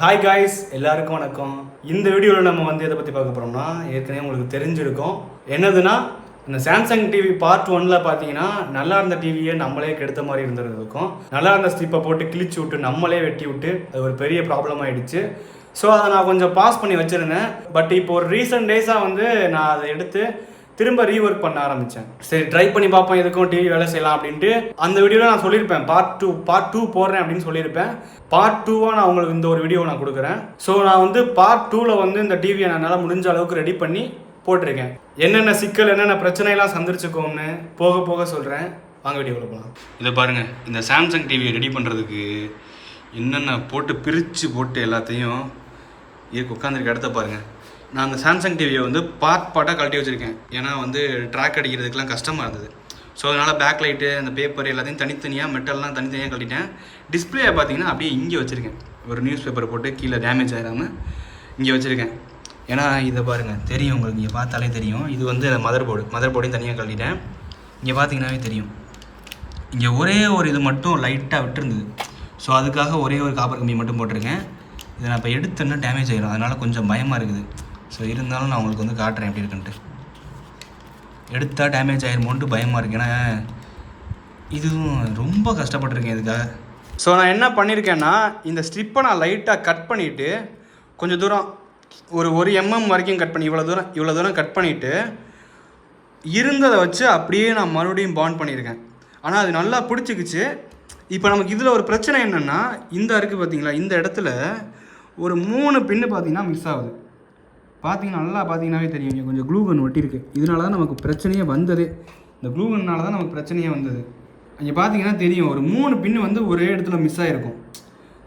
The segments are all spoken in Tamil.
ஹாய் காய்ஸ் எல்லாருக்கும் வணக்கம். இந்த வீடியோவில் நம்ம வந்து எதை பற்றி பார்க்க போகிறோம்னா ஏற்கனவே உங்களுக்கு தெரிஞ்சிருக்கும். என்னதுன்னா இந்த சாம்சங் டிவி பார்ட் ஒன்ல பார்த்தீங்கன்னா நல்லா இருந்த டிவியை நம்மளே கெடுத்த மாதிரி இருந்திருக்கும் நல்லா இருந்த ஸ்டிப்பை போட்டு கிழிச்சு விட்டு நம்மளே வெட்டி விட்டு அது ஒரு பெரிய ப்ராப்ளம் ஆயிடுச்சு. ஸோ அதை நான் கொஞ்சம் பாஸ் பண்ணி வச்சுருந்தேன். பட் இப்போ ஒரு ரீசன்ட் டேஸாக வந்து நான் அதை எடுத்து திரும்ப ரீஒர்க் பண்ண ஆரம்பித்தேன் சரி ட்ரை பண்ணி பார்ப்போம் எதுக்கும் டிவி வேலை செய்யலாம் அப்படின்ட்டு. அந்த வீடியோவில் நான் சொல்லியிருப்பேன் பார்ட் டூ பார்ட் டூ போடுறேன் அப்படின்னு சொல்லியிருப்பேன். பார்ட் டூவாக நான் உங்களுக்கு இந்த ஒரு வீடியோ நான் கொடுக்குறேன். ஸோ நான் வந்து பார்ட் டூவில் வந்து இந்த டிவியை நான் என்னால் முடிஞ்ச அளவுக்கு ரெடி பண்ணி போட்டிருக்கேன். என்னென்ன சிக்கல் என்னென்ன பிரச்சனைலாம் சந்திரிச்சுக்கோம்னு போக போக சொல்கிறேன் வாங்க வீடியோவில் போகலாம் இதை பாருங்கள் இந்த சாம்சங் டிவியை ரெடி பண்ணுறதுக்கு என்னென்ன போட்டு பிரித்து போட்டு எல்லாத்தையும் இருக்கு உட்காந்துருக்க இடத்த பாருங்கள் நான் அந்த சாம்சங் டிவியை வந்து பார்ட் பார்ட்டாக கழட்டி வச்சுருக்கேன். ஏன்னா வந்து ட்ராக் அடிக்கிறதுக்கெலாம் கஷ்டமாக இருந்தது. ஸோ அதனால் பேக் லைட்டு அந்த பேப்பர் எல்லாத்தையும் தனித்தனியாக மெட்டல்லாம் தனித்தனியாக கழட்டிட்டேன். டிஸ்பிளேயை பார்த்தீங்கன்னா அப்படியே இங்கே வச்சுருக்கேன். ஒரு நியூஸ் பேப்பர் போட்டு கீழே டேமேஜ் ஆகிடாமல் இங்கே வச்சுருக்கேன். ஏன்னா இதை பாருங்கள் தெரியும் உங்களுக்கு. இங்கே பார்த்தாலே தெரியும். இது வந்து மதர் போர்டு மதர் போர்டையும் தனியாக கழட்டிட்டேன். இங்கே பார்த்தீங்கன்னாவே தெரியும். இங்கே ஒரே ஒரு இது மட்டும் லைட்டாக விட்டுருந்தது. ஸோ அதுக்காக ஒரே ஒரு காப்பர் கம்பி மட்டும் போட்டிருக்கேன். இதை நான் இப்போ எடுத்தேன்னா டேமேஜ் ஆகிடும் அதனால் கொஞ்சம் பயமாக இருக்குது. ஸோ இருந்தாலும் நான் உங்களுக்கு வந்து காட்டுறேன் எப்படி இருக்குன்ட்டு. எடுத்தால் டேமேஜ் ஆகிருமோன்ட்டு பயமாக இருக்கு. ஏன்னா இதுவும் ரொம்ப கஷ்டப்பட்டிருக்கேன் இதுக்காக. ஸோ நான் என்ன பண்ணியிருக்கேன்னா இந்த ஸ்ட்ரிப்பை நான் லைட்டாக கட் பண்ணிவிட்டு கொஞ்சம் தூரம் ஒரு ஒரு எம்எம் வரைக்கும் கட் பண்ணி இவ்வளோ தூரம் இவ்வளோ தூரம் கட் பண்ணிவிட்டு இருந்ததை வச்சு அப்படியே நான் மறுபடியும் பாண்ட் பண்ணியிருக்கேன் ஆனால் அது நல்லா பிடிச்சிக்கிச்சு. இப்போ நமக்கு இதில் ஒரு பிரச்சனை என்னென்னா இந்த இருக்குது பார்த்தீங்களா இந்த இடத்துல ஒரு மூணு பின்னு பார்த்தீங்கன்னா மிஸ் ஆகுது. பார்த்தீங்கன்னா நல்லா பார்த்தீங்கன்னாவே தெரியும். இங்கே கொஞ்சம் க்ளூகன் ஒட்டியிருக்கு. இதனால தான் நமக்கு பிரச்சனையே வந்தது. இந்த க்ளூகன்னால தான் நமக்கு பிரச்சனையே வந்தது. இங்கே பார்த்தீங்கன்னா தெரியும். ஒரு மூணு பின்னு வந்து ஒரே இடத்துல மிஸ் ஆகிருக்கும்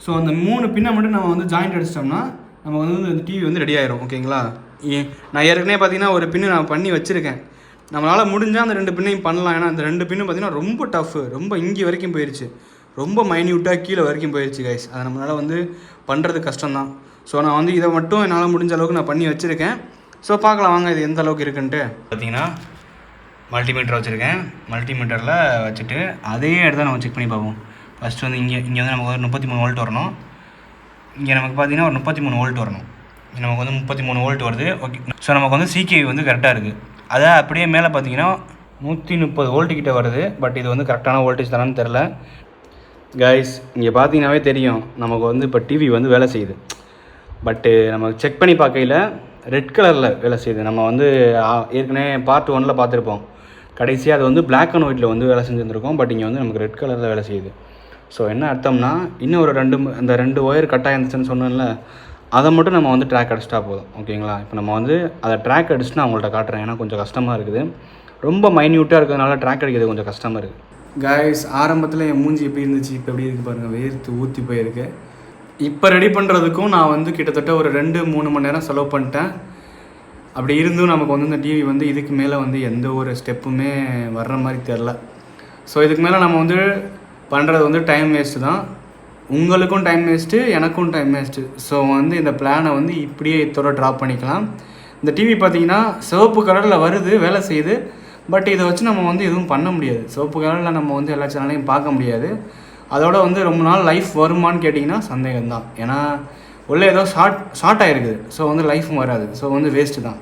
ஸோ அந்த மூணு பின்னை மட்டும் நம்ம வந்து ஜாயிண்ட் அடிச்சிட்டோம்னா நம்ம வந்து அந்த டிவி வந்து ரெடி ஆயிரும். ஓகேங்களா ஏ- நான் ஏற்கனவே பார்த்தீங்கன்னா ஒரு பின்னு நான் பண்ணி வச்சுருக்கேன். நம்மளால் முடிஞ்சால் அந்த ரெண்டு பின்னையும் பண்ணலாம். ஏன்னா அந்த ரெண்டு பின்னும் பார்த்தீங்கன்னா ரொம்ப டஃப்பு ரொம்ப இங்கே வரைக்கும் போயிடுச்சு ரொம்ப மைன்யூட்டாக கீழே வரைக்கும் போயிடுச்சு கைஸ் அதை நம்மளால் வந்து பண்ணுறது கஷ்டம்தான். ஸோ நான் வந்து இதை மட்டும் என்னால் முடிஞ்ச அளவுக்கு நான் பண்ணி வச்சுருக்கேன். ஸோ பார்க்கலாம் வாங்க இது எந்த அளவுக்கு இருக்குன்ட்டு. பார்த்தீங்கன்னா மல்டிமீட்டர் வச்சுருக்கேன். மல்டிமீட்டரில் வச்சுட்டு அதே இடத்த நம்ம செக் பண்ணி பார்ப்போம். ஃபஸ்ட்டு வந்து இங்கே இங்கே வந்து நமக்கு ஒரு முப்பத்தி மூணு வோல்ட் வரணும். இங்கே நமக்கு பார்த்தீங்கன்னா ஒரு முப்பத்தி மூணு வோல்ட் வரணும். நமக்கு வந்து முப்பத்தி மூணு வோல்ட் வருது. ஓகே ஸோ நமக்கு வந்து சிகேவி வந்து கரெக்டாக இருக்குது அதை அப்படியே மேலே பார்த்தீங்கன்னா நூற்றி முப்பது வோல்ட்டு கிட்டே வருது. பட் இது வந்து கரெக்டான வோல்டேஜ் தானு தெரில கைஸ் இங்கே பார்த்தீங்கன்னாவே தெரியும் நமக்கு வந்து இப்போ டிவி வந்து வேலை செய்யுது. பட்டு நம்ம செக் பண்ணி பார்க்கையில் ரெட் கலரில் வேலை செய்யுது. நம்ம வந்து ஏற்கனவே பார்ட் ஒனில் பார்த்துருப்போம். கடைசியாக அது வந்து பிளாக் அண்ட் ஒயிட்டில் வந்து வேலை செஞ்சுருந்துருக்கோம். பட் இங்கே வந்து நமக்கு ரெட் கலரில் வேலை செய்யுது. ஸோ என்ன அர்த்தம்னா இன்னும் ஒரு ரெண்டு அந்த ரெண்டு ஒயர் கட்டாக இருந்துச்சுன்னு சொன்னேன்ல அதை மட்டும் நம்ம வந்து ட்ராக் அடிச்சிட்டா போதும். ஓகேங்களா இப்போ நம்ம வந்து அதை ட்ராக் அடிச்சுட்டு நான் உங்கள்கிட்ட காட்டுறேன். ஏன்னா கொஞ்சம் கஷ்டமாக இருக்குது. ரொம்ப மைன்யூட்டாக இருக்கிறதுனால ட்ராக் அடிக்கிறது கொஞ்சம் கஷ்டமாக இருக்குது காய்ஸ் ஆரம்பத்தில் என் மூஞ்சி எப்படி இருந்துச்சு? இப்போ எப்படி இருக்குது பாருங்கள் வேர்த்து ஊற்றி போயிருக்கு. இப்போ ரெடி பண்ணுறதுக்கும் நான் வந்து கிட்டத்தட்ட ஒரு ரெண்டு மூணு மணி நேரம் செலவு பண்ணிட்டேன். அப்படி இருந்தும் நமக்கு வந்து இந்த டிவி வந்து இதுக்கு மேலே வந்து எந்த ஒரு ஸ்டெப்புமே வர்ற மாதிரி தெரில ஸோ இதுக்கு மேலே நம்ம வந்து பண்ணுறது வந்து டைம் வேஸ்ட்டு தான். உங்களுக்கும் டைம் வேஸ்ட்டு எனக்கும் டைம் வேஸ்ட்டு ஸோ வந்து இந்த பிளானை வந்து இப்படியே இத்தோட ட்ராப் பண்ணிக்கலாம். இந்த டிவி பார்த்தீங்கன்னா சிவப்பு கலரில் வருது வேலை செய்யுது. பட் இதை வச்சு நம்ம வந்து எதுவும் பண்ண முடியாது. சிவப்பு கலரில் நம்ம வந்து எல்லா சேனலையும் பார்க்க முடியாது. அதோட வந்து ரொம்ப நாள் லைஃப் வருமான்னு கேட்டிங்கன்னா சந்தேகம்தான். ஏன்னா உள்ளே ஏதோ ஷார்ட் ஷார்ட் ஆகிருக்குது ஸோ வந்து லைஃப்பும் வராது. ஸோ வந்து வேஸ்ட்டு தான்.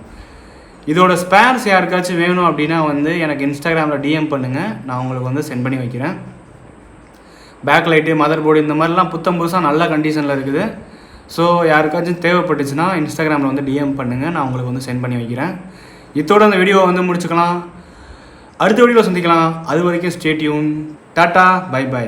இதோட ஸ்பேர்ஸ் யாருக்காச்சும் வேணும் அப்படின்னா வந்து எனக்கு இன்ஸ்டாகிராமில் டிஎம் பண்ணுங்கள் நான் உங்களுக்கு வந்து சென்ட் பண்ணி வைக்கிறேன். பேக் லைட்டு மதர் போர்டு இந்த மாதிரிலாம் புத்தம் புதுசாக நல்ல கண்டிஷனில் இருக்குது. ஸோ யாருக்காச்சும் தேவைப்பட்டுச்சுன்னா இன்ஸ்டாகிராமில் வந்து டிஎம் பண்ணுங்கள் நான் உங்களுக்கு வந்து சென்ட் பண்ணி வைக்கிறேன். இதோட அந்த வீடியோவை வந்து முடிச்சுக்கலாம். அடுத்த வீடியோவில் சந்திக்கலாம். அது வரைக்கும் ஸ்டேட்யூன் டாட்டா பை பை